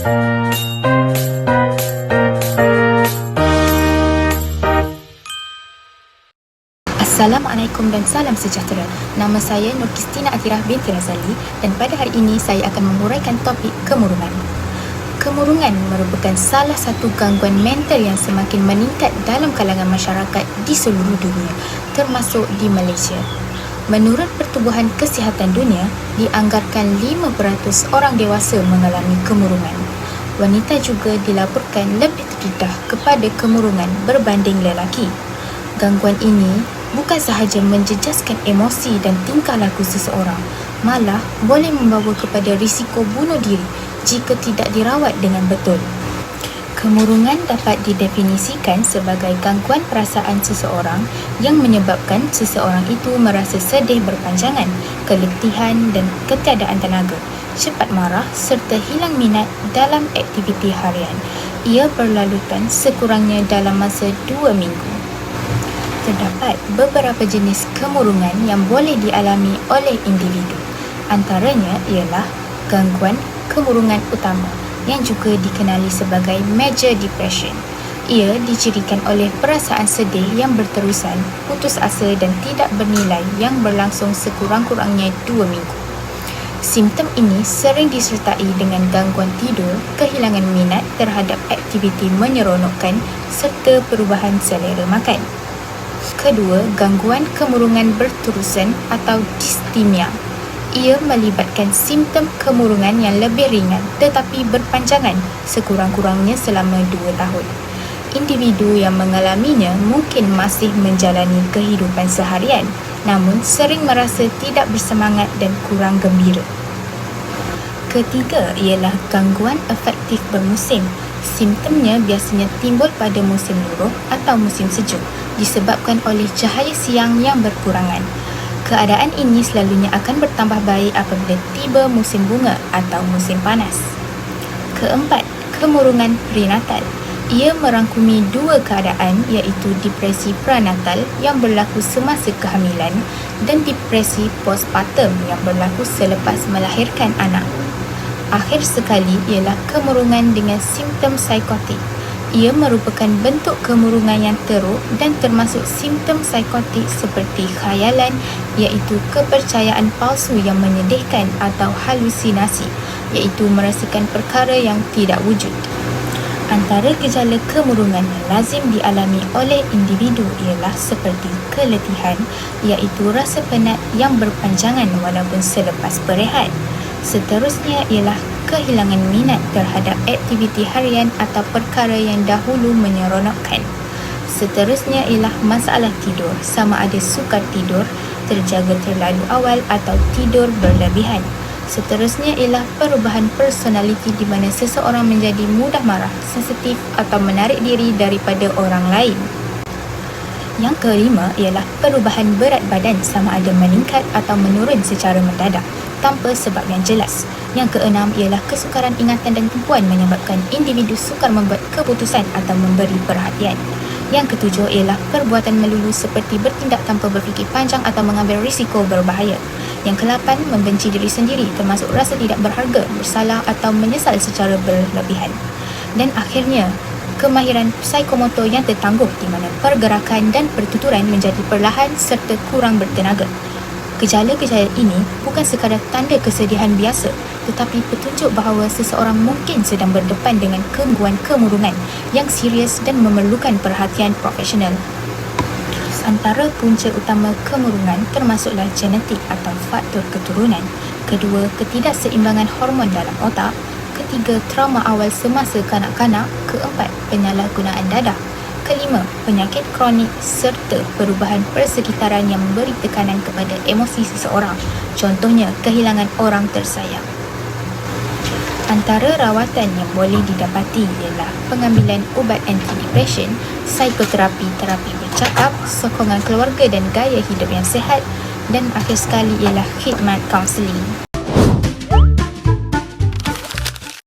Assalamualaikum dan salam sejahtera. Nama saya Nur Kristina Atirah binti Razali dan pada hari ini saya akan menguraikan topik kemurungan. Kemurungan merupakan salah satu gangguan mental yang semakin meningkat dalam kalangan masyarakat di seluruh dunia, termasuk di Malaysia. Menurut Pertubuhan Kesihatan Dunia, dianggarkan 5% orang dewasa mengalami kemurungan. Wanita juga dilaporkan lebih terdedah kepada kemurungan berbanding lelaki. Gangguan ini bukan sahaja menjejaskan emosi dan tingkah laku seseorang, malah boleh membawa kepada risiko bunuh diri jika tidak dirawat dengan betul. Kemurungan dapat didefinisikan sebagai gangguan perasaan seseorang yang menyebabkan seseorang itu merasa sedih berpanjangan, keletihan dan ketiadaan tenaga, cepat marah serta hilang minat dalam aktiviti harian. Ia berlalutan sekurangnya dalam masa dua minggu. Terdapat beberapa jenis kemurungan yang boleh dialami oleh individu. Antaranya ialah gangguan kemurungan utama yang juga dikenali sebagai major depression. Ia dicirikan oleh perasaan sedih yang berterusan, putus asa dan tidak bernilai yang berlangsung sekurang-kurangnya dua minggu. Simptom ini sering disertai dengan gangguan tidur, kehilangan minat terhadap aktiviti menyeronokkan serta perubahan selera makan. Kedua, gangguan kemurungan berterusan atau distimia. Ia melibatkan simptom kemurungan yang lebih ringan tetapi berpanjangan sekurang-kurangnya selama dua tahun. Individu yang mengalaminya mungkin masih menjalani kehidupan seharian namun sering merasa tidak bersemangat dan kurang gembira. Ketiga ialah gangguan afektif bermusim. Simptomnya biasanya timbul pada musim luruh atau musim sejuk disebabkan oleh cahaya siang yang berkurangan. Keadaan ini selalunya akan bertambah baik apabila tiba musim bunga atau musim panas. Keempat, kemurungan prenatal. Ia merangkumi dua keadaan iaitu depresi prenatal yang berlaku semasa kehamilan dan depresi postpartum yang berlaku selepas melahirkan anak. Akhir sekali ialah kemurungan dengan simptom psikotik ia merupakan bentuk kemurungan yang teruk dan termasuk simptom psikotik seperti khayalan iaitu kepercayaan palsu yang menyedihkan atau halusinasi iaitu merasakan perkara yang tidak wujud. Antara gejala kemurungan yang lazim dialami oleh individu ialah seperti keletihan iaitu rasa penat yang berpanjangan walaupun selepas berehat. Seterusnya ialah kehilangan minat terhadap aktiviti harian atau perkara yang dahulu menyeronokkan. Seterusnya ialah masalah tidur, sama ada sukar tidur, terjaga terlalu awal atau tidur berlebihan. Seterusnya ialah perubahan personaliti di mana seseorang menjadi mudah marah, sensitif atau menarik diri daripada orang lain. Yang kelima ialah perubahan berat badan sama ada meningkat atau menurun secara mendadak tanpa sebab yang jelas. Yang keenam ialah kesukaran ingatan dan tumpuan menyebabkan individu sukar membuat keputusan atau memberi perhatian. Yang ketujuh ialah perbuatan melulu seperti bertindak tanpa berfikir panjang atau mengambil risiko berbahaya. Yang kelapan, membenci diri sendiri termasuk rasa tidak berharga, bersalah atau menyesal secara berlebihan. Dan akhirnya, kemahiran psikomotor yang tertangguh di mana pergerakan dan pertuturan menjadi perlahan serta kurang bertenaga. Gejala-gejala ini bukan sekadar tanda kesedihan biasa tetapi petunjuk bahawa seseorang mungkin sedang berdepan dengan gangguan kemurungan yang serius dan memerlukan perhatian profesional. Antara punca utama kemurungan termasuklah genetik atau faktor keturunan. Kedua, ketidakseimbangan hormon dalam otak. Ketiga, trauma awal semasa kanak-kanak. Keempat, penyalahgunaan dadah kelima, penyakit kronik serta perubahan persekitaran yang memberi tekanan kepada emosi seseorang. Contohnya, kehilangan orang tersayang. Antara rawatan yang boleh didapati ialah pengambilan ubat anti-depression, psikoterapi, terapi bercakap, sokongan keluarga dan gaya hidup yang sihat dan akhir sekali ialah khidmat kaunseling.